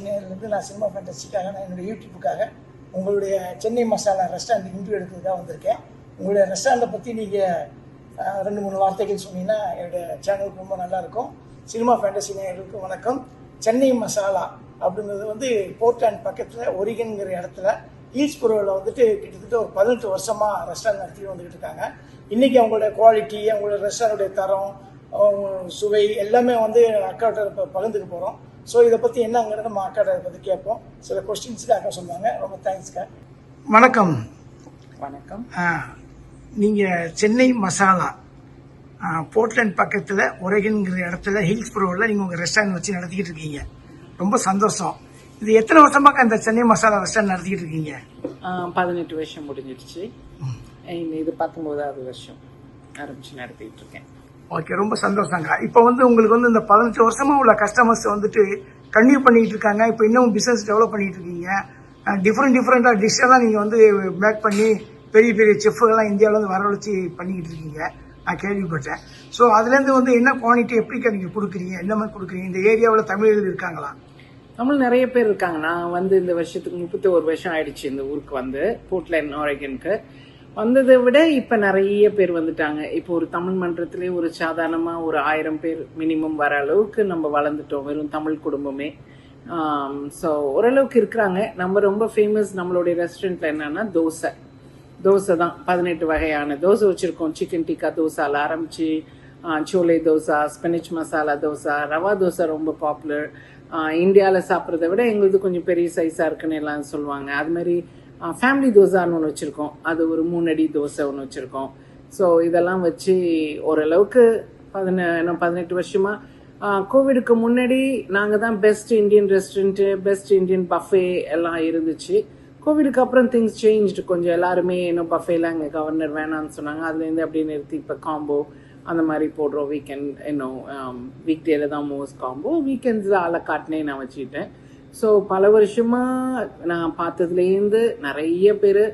நான் சினிமா ஃபேண்டசிக்காக நான் என்னுடைய யூடியூப்புக்காக உங்களுடைய சென்னை மசாலா ரெஸ்டாரண்ட் இன்டர்வியூ எடுக்கிறதுக்காக வந்திருக்கேன். உங்களுடைய ரெஸ்டாரண்ட்டை பற்றி நீங்கள் ரெண்டு மூணு வார்த்தைகள் சொன்னீங்கன்னா என்னுடைய சேனலுக்கு ரொம்ப நல்லாயிருக்கும். சினிமா ஃபேண்டசி நேயர்களுக்கு வணக்கம். சென்னை மசாலா அப்படிங்கிறது வந்து போர்ட்லேண்ட் பக்கத்தில் ஒரிகன்கிற இடத்துல ஈஸ்புரோவில் வந்துட்டு கிட்டத்தட்ட ஒரு பதினெட்டு வருஷமாக ரெஸ்டாரண்ட் நடத்திட்டு வந்துக்கிட்டு இருக்காங்க. இன்றைக்கி அவங்களோட குவாலிட்டி அவங்களோட ரெஸ்டாரண்ட்டுடைய தரம் சுவை எல்லாமே வந்து அக்காட்ட இப்போ பகிர்ந்துக்க போகிறோம் ஸோ இதை பற்றி என்னங்கிறத நம்ம அக்காட்ட பற்றி கேட்போம். சில கொஸ்டின்ஸுக்கு அக்கா சொன்னாங்க. ரொம்ப தேங்க்ஸ்க்கா வணக்கம். வணக்கம். நீங்கள் சென்னை மசாலா போர்ட்லேண்ட் பக்கத்தில் ஒரேகன்கிற இடத்துல ஹில்ஸ் ப்ரோவில் நீங்கள் உங்கள் ரெஸ்டாரண்ட் வச்சு நடத்திக்கிட்டு இருக்கீங்க. ரொம்ப சந்தோஷம். இது எத்தனை வருஷமாக இந்த சென்னை மசாலா ரெஸ்டாரண்ட் நடத்திக்கிட்டு இருக்கீங்க? பதினெட்டு வருஷம் முடிஞ்சிடுச்சு. இது பத்தொன்பதாவது வருஷம் ஆரம்பிச்சு நடத்திட்டு இருக்கேன். ஓகே ரொம்ப சந்தோஷங்க. இப்போ வந்து உங்களுக்கு வந்து இந்த பதினஞ்சு வருஷமா உள்ள கஸ்டமர்ஸ் வந்துட்டு கன்டினியூ பண்ணிட்டு இருக்காங்க. இப்போ இன்னும் பிசினஸ் டெவலப் பண்ணிட்டு இருக்கீங்க. டிஃப்ரெண்ட் டிஃப்ரெண்டாக டிஷ்ஷெல்லாம் நீங்கள் வந்து மேக் பண்ணி பெரிய பெரிய செஃப்புகள்லாம் இந்தியாவில் வந்து வரவழைச்சு பண்ணிக்கிட்டு இருக்கீங்க. நான் கேள்விப்பட்டேன். ஸோ அதுலேருந்து வந்து என்ன குவாலிட்டி எப்படிக்கா நீங்கள் கொடுக்குறீங்க? என்ன மாதிரி கொடுக்குறீங்க? இந்த ஏரியாவில் தமிழர்கள் இருக்காங்களா? தமிழ் நிறைய பேர் இருக்காங்க. நான் வந்து இந்த வருஷத்துக்கு முப்பத்தி ஒரு வருஷம் ஆயிடுச்சு இந்த ஊருக்கு வந்து. போர்ட்லைன் ஆரோக்கியனுக்கு வந்ததை விட இப்போ நிறைய பேர் வந்துட்டாங்க. இப்போ ஒரு தமிழ் மன்றத்திலே ஒரு சாதாரணமாக ஒரு ஆயிரம் பேர் மினிமம் வர அளவுக்கு நம்ம வளர்ந்துட்டோம். வெறும் தமிழ் குடும்பமே. ஸோ ஓரளவுக்கு இருக்கிறாங்க. நம்ம ரொம்ப ஃபேமஸ் நம்மளுடைய ரெஸ்டாரண்ட்ல என்னன்னா தோசை. தோசை தான். பதினெட்டு வகையான தோசை வச்சுருக்கோம். சிக்கன் டிக்கா தோசால ஆரம்பிச்சு சோலை தோசை ஸ்பினிச் மசாலா தோசை ரவா தோசை ரொம்ப பாப்புலர் இந்தியாவில் சாப்பிட்றத விட எங்களுது கொஞ்சம் பெரிய சைஸாக இருக்குன்னு எல்லாம் சொல்லுவாங்க. அது மாதிரி ஃபேமிலி தோசான்னு ஒன்று வச்சுருக்கோம். அது ஒரு மூணு அடி தோசை ஒன்று வச்சுருக்கோம். ஸோ இதெல்லாம் வச்சு ஓரளவுக்கு பதின என்ன பதினெட்டு வருஷமாக கோவிடுக்கு முன்னாடி நாங்கள் தான் best Indian restaurant best Indian buffet எல்லாம் இருந்துச்சு. கோவிடுக்கு அப்புறம் திங்ஸ் சேஞ்சு கொஞ்சம் எல்லாருமே இன்னும் பஃபேலாம் எங்கள் கவர்னர் வேணாம்னு சொன்னாங்க. அதுலேருந்து அப்படியே நிறுத்தி இப்போ காம்போ அந்த மாதிரி போடுறோம். வீக்கெண்ட் இன்னும் வீக் டேல தான் மோஸ்ட் காம்போ வீக்கெண்ட்ஸில் ஆளை காட்டினே நான் வச்சுக்கிட்டேன். ஸோ பல வருஷமாக நான் பார்த்ததுலேருந்து நிறைய பேர்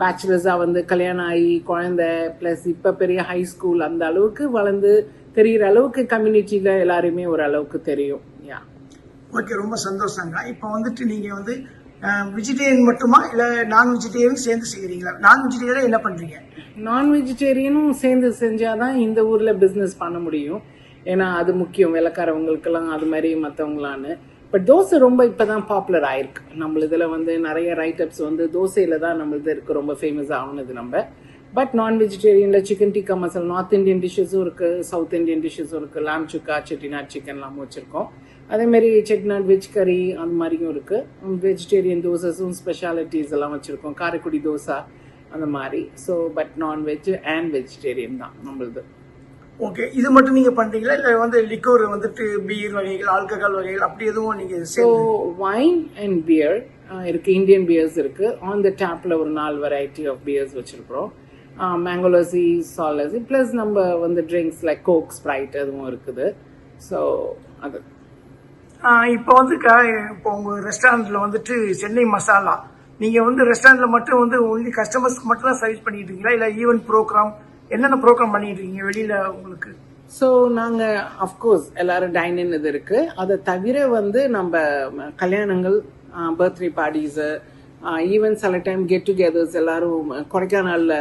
பேச்சுலர்ஸாக வந்து கல்யாணம் ஆகி குழந்தை ப்ளஸ் இப்போ பெரிய ஹை ஸ்கூல் அந்த அளவுக்கு வளர்ந்து தெரிகிற அளவுக்கு கம்யூனிட்டியில் எல்லாருமே ஒரு அளவுக்கு தெரியும். யா ஓகே ரொம்ப சந்தோஷங்க. இப்போ வந்துட்டு நீங்கள் வந்து வெஜிடேரியன் மட்டுமா? இல்லை நான் வெஜிடேரியன் சேர்ந்து செய்கிறீங்களா நான் வெஜிடேரியன் என்ன பண்ணுறீங்க நான் வெஜிடேரியனும் சேர்ந்து செஞ்சாதான் இந்த ஊர்ல பிசினஸ் பண்ண முடியும். ஏன்னா அது முக்கியம். விளக்காரவங்களுக்கெல்லாம் அது மாதிரி மற்றவங்களான்னு பட் தோசை ரொம்ப இப்பதான் பாப்புலர் ஆயிருக்கு. நம்ம இதுல வந்து நிறைய ரைட்டப்ஸ் வந்து தோசையில தான் நம்மளது இருக்கு ரொம்ப ஃபேமஸ் ஆகுனது நம்ம. பட் நான் வெஜிடேரியன்ல chicken tikka masala north Indian டிஷ்ஷஸும் இருக்கு சவுத் இந்தியன் டிஷ்ஷஸும் இருக்கு லாம் சுக்கா செட்டிநாட் சிக்கன்லாம் வச்சிருக்கோம். அதே மாதிரி செட்டிநாட் வெஜ் கறி அந்த மாதிரியும் இருக்கு. வெஜிடேரியன் தோசஸும் ஸ்பெஷாலிட்டிஸ் எல்லாம் வச்சிருக்கோம். காரைக்குடி தோசை அந்த மாதிரி. So but non-veg and vegetarian தான் நம்மளது. ஓகே இது மட்டும் நீங்கள் பண்ணுறீங்களா இல்லை வந்து லிக்யூர் வந்துட்டு பீர் வகைகள் ஆல்கஹால் வகைகள் அப்படி எதுவும் நீங்கள் ஸோ வைன் அண்ட் பியர் இருக்கு. இந்தியன் பியர்ஸ் இருக்கு. ஆன் த டேப்ல ஒரு நாலு வெரைட்டி ஆஃப் பியர்ஸ் வச்சிருக்கிறோம். மேங்கோலசி சாலசி ப்ளஸ் நம்ம வந்து ட்ரிங்க்ஸ் லைக் கோக் ஸ்ப்ரைட் அதுவும் இருக்குது. ஸோ அது. இப்போ வந்து க- இப்போ உங்கள் ரெஸ்டாரண்ட்டில் வந்துட்டு சென்னை மசாலா. நீங்கள் வந்து ரெஸ்டாரண்ட்டில் மட்டும் வந்து ஒன்லி கஸ்டமர்ஸ்க்கு மட்டும் தான் சர்வீஸ் பண்ணிட்டு இருக்கீங்களா? இல்லை ஈவென்ட் ப்ரோக்ராம் என்னென்ன ப்ரோக்ராம் பண்ணிட்டு இருக்கீங்க வெளியில் உங்களுக்கு? ஸோ நாங்கள் அஃப்கோர்ஸ் எல்லாரும் டைனின் இது இருக்கு. அதை தவிர வந்து நம்ம கல்யாணங்கள் பர்த்டே பார்ட்டிஸு ஈவன் சில டைம் கெட் டுகெதர்ஸ் எல்லாரும் கொடைக்கானலில்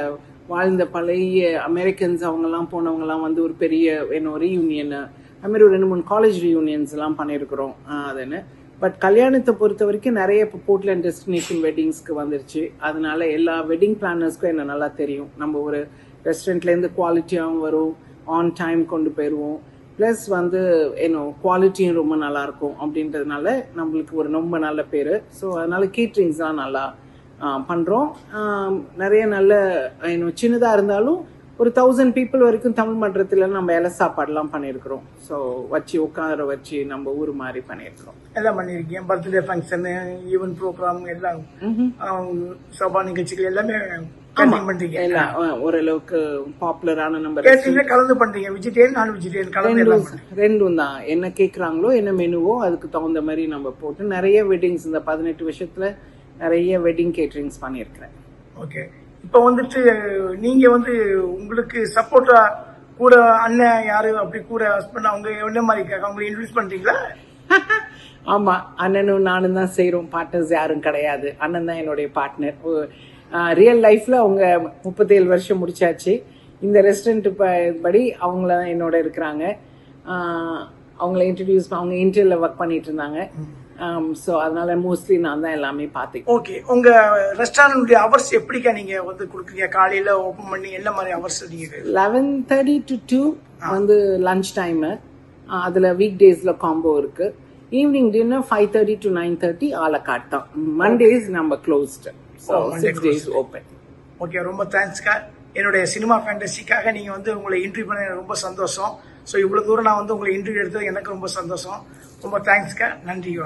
வாழ்ந்த பழைய அமெரிக்கன்ஸ் அவங்கெல்லாம் போனவங்கலாம் வந்து ஒரு பெரிய என்ன ஒரு யூனியனு மாதிரி ஒரு ரெண்டு மூணு காலேஜ் ரீயூனியன்ஸ் எல்லாம் பண்ணியிருக்கிறோம். அதுன்னு. பட் கல்யாணத்தை பொறுத்த வரைக்கும் நிறைய இப்போ போர்ட்லேண்ட் டெஸ்டினேஷன் வெட்டிங்ஸ்க்கு வந்துருச்சு. அதனால எல்லா வெட்டிங் பிளானர்ஸ்க்கும் என்ன நல்லா தெரியும். நம்ம ஒரு ரெஸ்டாரண்ட்லேருந்து குவாலிட்டியாகவும் வரும் ஆன் டைம் கொண்டு போயிடுவோம் ப்ளஸ் வந்து ஏன்னோ குவாலிட்டியும் ரொம்ப நல்லா இருக்கும் அப்படின்றதுனால நம்மளுக்கு ஒரு ரொம்ப நல்ல பேர். ஸோ அதனால கேட்ரிங்ஸ்லாம் நல்லா பண்ணுறோம் நிறைய நல்ல என்ன சின்னதாக இருந்தாலும் ஒரு தௌசண்ட் பீப்புள் வரைக்கும் தமிழ் மன்றத்தில் நம்ம இலை சாப்பாடுலாம் பண்ணியிருக்கிறோம். ஸோ வச்சு உட்கார வச்சு நம்ம ஊர் மாதிரி பண்ணியிருக்கிறோம். எல்லாம் பண்ணியிருக்கீங்க. பர்த்டே ஃபங்க்ஷனு ஈவென்ட் ப்ரோக்ராம் எல்லாம். சபா நிகழ்ச்சிகள் எல்லாமே ஓரளவுக்கு பாப்புலரான நம்ம கலந்து பண்ணுறீங்க வெஜிடேரியன் நான் வெஜிடேரியன் கலந்து எல்லாம் ரெண்டும் தான். என்ன கேட்குறாங்களோ என்ன மெனுவோ அதுக்கு தகுந்த மாதிரி நம்ம போட்டு நிறைய வெட்டிங்ஸ் இந்த பதினெட்டு வருஷத்துல நிறைய வெட்டிங் கேட்டரிங்ஸ் பண்ணியிருக்கிறேன். ஓகே இப்போ வந்துட்டு நீங்க வந்து உங்களுக்கு சப்போர்ட்டா கூட அண்ணன் யாரு அப்படி கூட ஹஸ்பண்ட் அவங்க என்ன மாதிரி இருக்காங்க அவங்களை இன்ட்ரடியூஸ் பண்றீங்களா ஆமா அண்ணனும் நானும் தான் செய்றோம். பார்ட்னர்ஸ் யாரும் கிடையாது. அண்ணன் தான் என்னுடைய பார்ட்னர் ரியல் லைஃப்ல அவங்க முப்பத்தேழு வருஷம் முடிச்சாச்சு. இந்த ரெஸ்டாரண்ட் படி அவங்கள தான் என்னோட இருக்கிறாங்க. அவங்கள இன்ட்ரடியூஸ் அவங்க இன்டர்ல ஒர்க் பண்ணிட்டு இருந்தாங்க. ஸோ அதனால மோஸ்ட்லி நான் தான் எல்லாமே பார்த்துக்கிட்டேன். ஓகே உங்க ரெஸ்டாரண்ட்டுடைய அவர்ஸ் எப்படிக்கா நீங்க வந்து கொடுக்குறீங்க? காலையில ஓப்பன் பண்ணி என்ன மாதிரி அவர்ஸ் நீங்க லெவன் தேர்ட்டி டு டூ வந்து லஞ்ச் டைமு அதில் வீக் டேஸில் காம்போ இருக்கு. Evening dinner five thirty to nine thirty a la carte தான். மண்டேஸ் நம்ம closed so six days open okay ரொம்ப தேங்க்ஸ்க்கா என்னுடைய சினிமா ஃபேண்டசிக்காக நீங்கள் வந்து உங்களை இன்டர்வியூ பண்ண ரொம்ப சந்தோஷம். ஸோ இவ்வளோ தூரம் நான் வந்து உங்களை இன்டர்வியூ எடுத்தது எனக்கு ரொம்ப சந்தோஷம். ரொம்ப தேங்க்ஸ்க்கா நன்றி.